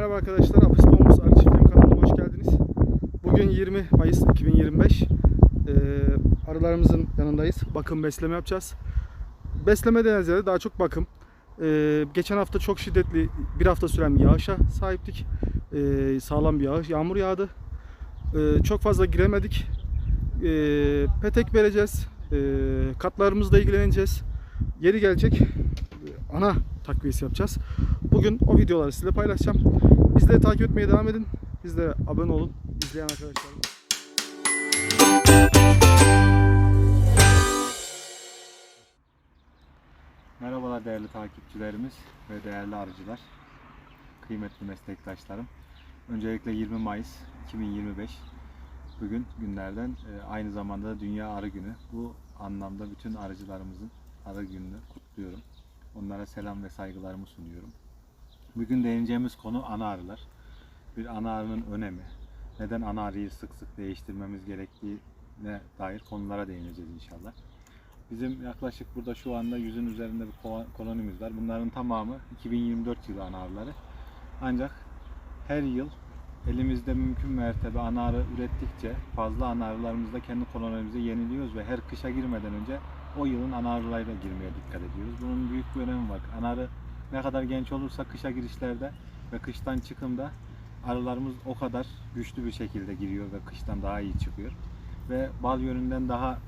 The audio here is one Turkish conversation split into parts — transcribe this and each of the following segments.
Merhaba arkadaşlar, Apis Bombus Arı Çiftliğim kanalıma hoş geldiniz. Bugün 20 Mayıs 2025. Ee, arılarımızın yanındayız. Bakım besleme yapacağız. Besleme de ziyade daha çok bakım. Ee, geçen hafta çok şiddetli bir hafta süren bir yağışa sahiptik. Ee, sağlam bir yağış, yağmur yağdı. Ee, çok fazla giremedik. Ee, petek vereceğiz. Ee, katlarımızla ilgileneceğiz. Yeri gelecek. Ee, ana takviyesi yapacağız. Bugün o videoları sizinle paylaşacağım. Bizleri takip etmeye devam edin. Bizlere abone olun. İzleyen arkadaşlar. Merhabalar değerli takipçilerimiz ve değerli arıcılar, kıymetli meslektaşlarım. Öncelikle 20 Mayıs 2025 bugün günlerden e, aynı zamanda da Dünya Arı Günü. Bu anlamda bütün arıcılarımızın arı gününü kutluyorum. Onlara selam ve saygılarımı sunuyorum. Bugün değineceğimiz konu ana arılar. Bir ana arının önemi, neden ana arıyı sık sık değiştirmemiz gerektiğine dair konulara değineceğiz inşallah. Bizim yaklaşık burada şu anda yüzün üzerinde bir kolonimiz var. Bunların tamamı 2024 yılı ana arıları. Ancak her yıl elimizde mümkün mertebe ana arı ürettikçe fazla ana arılarımızla kendi kolonimizi yeniliyoruz ve her kışa girmeden önce o yılın ana arılarıyla girmeye dikkat ediyoruz. Bunun büyük bir önemi var. Ana arı ne kadar genç olursa kışa girişlerde ve kıştan çıkımda arılarımız o kadar güçlü bir şekilde giriyor ve kıştan daha iyi çıkıyor. Ve bal yönünden daha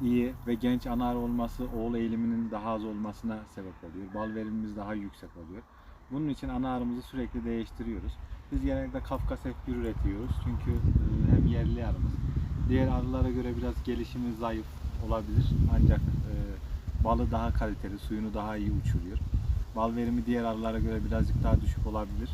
iyi ve genç ana arı olması oğul eğiliminin daha az olmasına sebep oluyor. Bal verimimiz daha yüksek oluyor. Bunun için ana arımızı sürekli değiştiriyoruz. Biz genellikle Kafkas F1 üretiyoruz çünkü e, hem yerli arımız. Diğer arılara göre biraz gelişimi zayıf olabilir ancak e, balı daha kaliteli, suyunu daha iyi uçuruyor. Bal verimi diğer arılara göre birazcık daha düşük olabilir.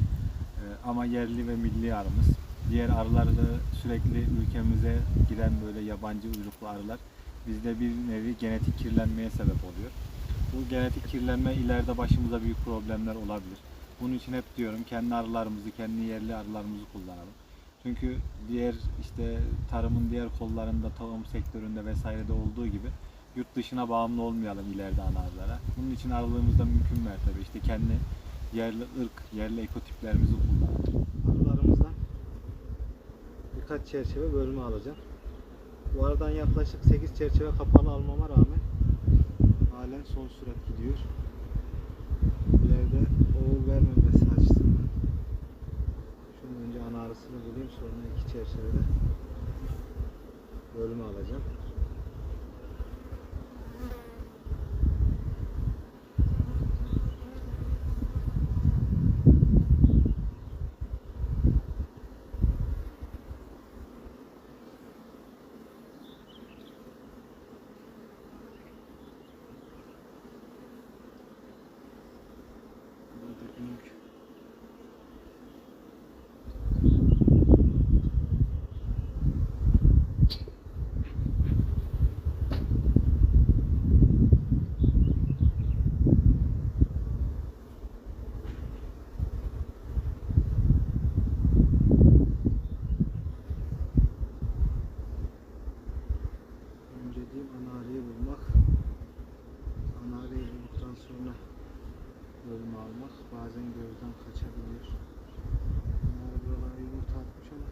E, ama yerli ve milli arımız. Diğer arıları sürekli ülkemize giren böyle yabancı uyruklu arılar bizde bir nevi genetik kirlenmeye sebep oluyor. Bu genetik kirlenme ileride başımıza büyük problemler olabilir. Bunun için hep diyorum kendi arılarımızı, kendi yerli arılarımızı kullanalım. Çünkü diğer işte tarımın diğer kollarında, tohum sektöründe vesairede olduğu gibi yurt dışına bağımlı olmayalım ileride ana arılara. Bunun için arılığımızda mümkün mertebe işte kendi yerli ırk, yerli ekotiplerimizi kullanalım. arılarımızdan birkaç çerçeve bölümü alacağım. Bu aradan yaklaşık 8 çerçeve kapalı almama rağmen halen son sürat gidiyor. İleride oğul vermemesi açısından arısını bulayım sonra iki çerçevede bölümü alacağım. bölümü almak bazen gözden kaçabilir. Bunlar buralara yumurta atmış ama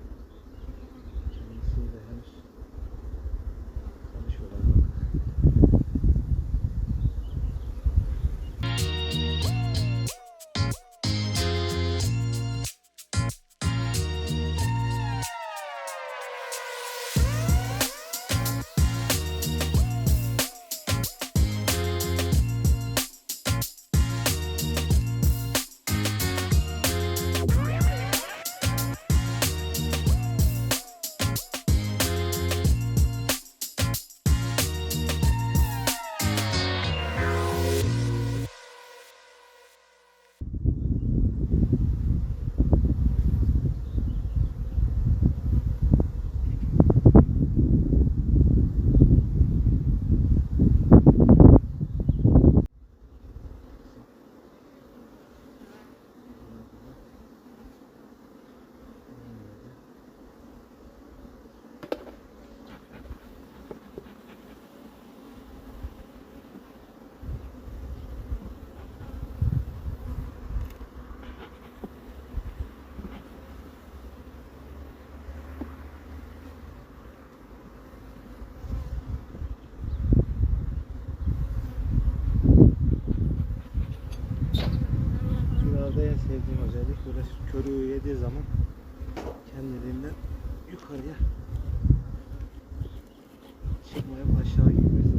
arılarda en sevdiğim özellik böyle körüğü yediği zaman kendiliğinden yukarıya çıkmaya aşağı gitmesi.